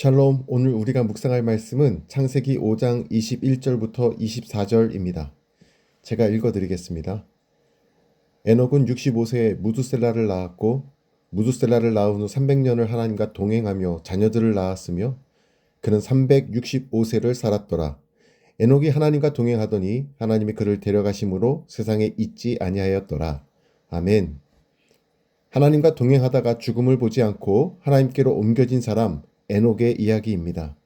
샬롬, 오늘 우리가 묵상할 말씀은 창세기 5장 21절부터 24절입니다. 제가 읽어드리겠습니다. 에녹은 65세에 무두셀라를 낳았고 무두셀라를 낳은 후 300년을 하나님과 동행하며 자녀들을 낳았으며 그는 365세를 살았더라. 에녹이 하나님과 동행하더니 하나님이 그를 데려가심으로 세상에 있지 아니하였더라. 아멘. 하나님과 동행하다가 죽음을 보지 않고 하나님께로 옮겨진 사람 에녹의 이야기입니다.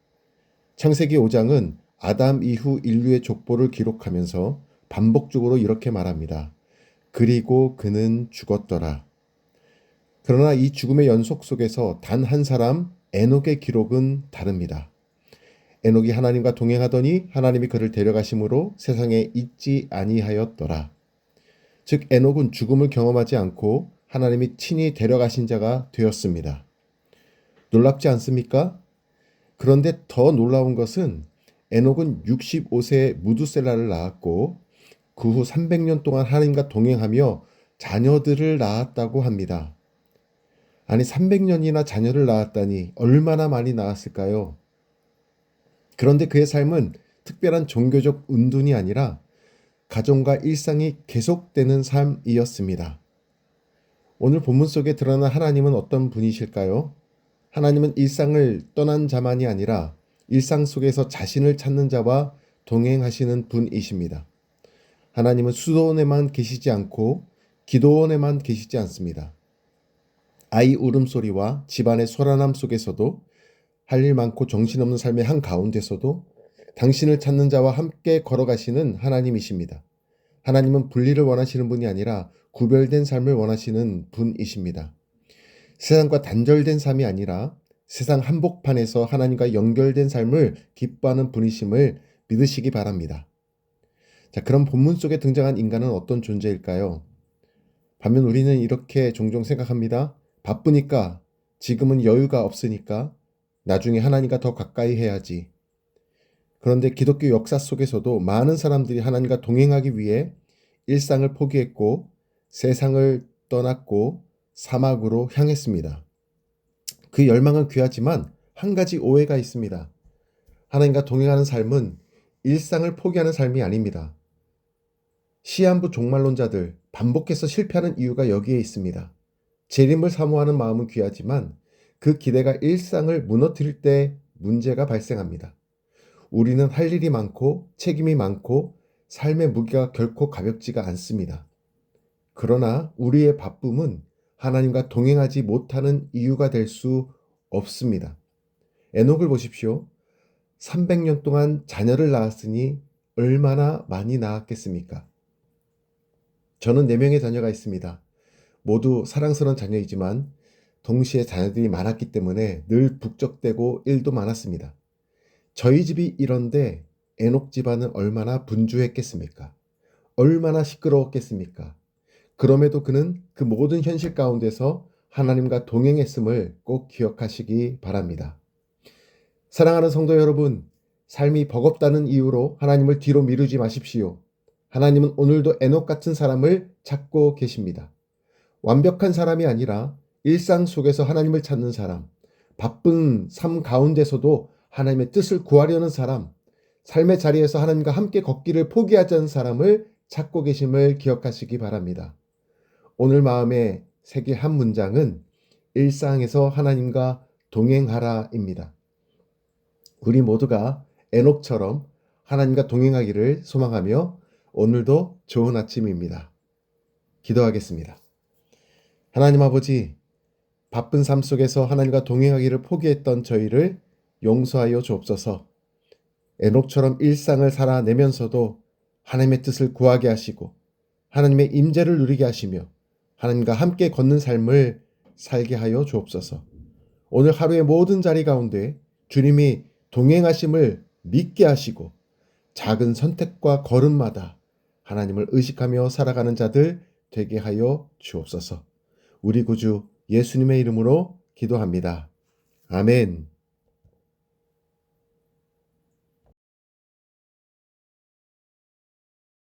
창세기 5장은 아담 이후 인류의 족보를 기록하면서 반복적으로 이렇게 말합니다. 그리고 그는 죽었더라. 그러나 이 죽음의 연속 속에서 단 한 사람 에녹의 기록은 다릅니다. 에녹이 하나님과 동행하더니 하나님이 그를 데려가심으로 세상에 있지 아니하였더라. 즉 에녹은 죽음을 경험하지 않고 하나님이 친히 데려가신 자가 되었습니다. 놀랍지 않습니까? 그런데 더 놀라운 것은 에녹은 65세에 무두셀라를 낳았고 그 후 300년 동안 하나님과 동행하며 자녀들을 낳았다고 합니다. 아니 300년이나 자녀를 낳았다니 얼마나 많이 낳았을까요? 그런데 그의 삶은 특별한 종교적 은둔이 아니라 가정과 일상이 계속되는 삶이었습니다. 오늘 본문 속에 드러난 하나님은 어떤 분이실까요? 하나님은 일상을 떠난 자만이 아니라 일상 속에서 자신을 찾는 자와 동행하시는 분이십니다. 하나님은 수도원에만 계시지 않고 기도원에만 계시지 않습니다. 아이 울음소리와 집안의 소란함 속에서도 할 일 많고 정신없는 삶의 한 가운데서도 당신을 찾는 자와 함께 걸어가시는 하나님이십니다. 하나님은 분리를 원하시는 분이 아니라 구별된 삶을 원하시는 분이십니다. 세상과 단절된 삶이 아니라 세상 한복판에서 하나님과 연결된 삶을 기뻐하는 분이심을 믿으시기 바랍니다. 자, 그럼 본문 속에 등장한 인간은 어떤 존재일까요? 반면 우리는 이렇게 종종 생각합니다. 바쁘니까, 지금은 여유가 없으니까, 나중에 하나님과 더 가까이 해야지. 그런데 기독교 역사 속에서도 많은 사람들이 하나님과 동행하기 위해 일상을 포기했고, 세상을 떠났고, 사막으로 향했습니다. 그 열망은 귀하지만 한 가지 오해가 있습니다. 하나님과 동행하는 삶은 일상을 포기하는 삶이 아닙니다. 시한부 종말론자들 반복해서 실패하는 이유가 여기에 있습니다. 재림을 사모하는 마음은 귀하지만 그 기대가 일상을 무너뜨릴 때 문제가 발생합니다. 우리는 할 일이 많고 책임이 많고 삶의 무게가 결코 가볍지가 않습니다. 그러나 우리의 바쁨은 하나님과 동행하지 못하는 이유가 될 수 없습니다. 에녹을 보십시오. 300년 동안 자녀를 낳았으니 얼마나 많이 낳았겠습니까? 저는 4명의 자녀가 있습니다. 모두 사랑스러운 자녀이지만 동시에 자녀들이 많았기 때문에 늘 북적대고 일도 많았습니다. 저희 집이 이런데 에녹 집안은 얼마나 분주했겠습니까? 얼마나 시끄러웠겠습니까? 그럼에도 그는 그 모든 현실 가운데서 하나님과 동행했음을 꼭 기억하시기 바랍니다. 사랑하는 성도 여러분, 삶이 버겁다는 이유로 하나님을 뒤로 미루지 마십시오. 하나님은 오늘도 에녹 같은 사람을 찾고 계십니다. 완벽한 사람이 아니라 일상 속에서 하나님을 찾는 사람, 바쁜 삶 가운데서도 하나님의 뜻을 구하려는 사람, 삶의 자리에서 하나님과 함께 걷기를 포기하지 않은 사람을 찾고 계심을 기억하시기 바랍니다. 오늘 마음에 새길 한 문장은 일상에서 하나님과 동행하라입니다. 우리 모두가 에녹처럼 하나님과 동행하기를 소망하며 오늘도 좋은 아침입니다. 기도하겠습니다. 하나님 아버지, 바쁜 삶 속에서 하나님과 동행하기를 포기했던 저희를 용서하여 주옵소서. 에녹처럼 일상을 살아내면서도 하나님의 뜻을 구하게 하시고 하나님의 임재를 누리게 하시며 하나님과 함께 걷는 삶을 살게 하여 주옵소서. 오늘 하루의 모든 자리 가운데 주님이 동행하심을 믿게 하시고 작은 선택과 걸음마다 하나님을 의식하며 살아가는 자들 되게 하여 주옵소서. 우리 구주 예수님의 이름으로 기도합니다. 아멘.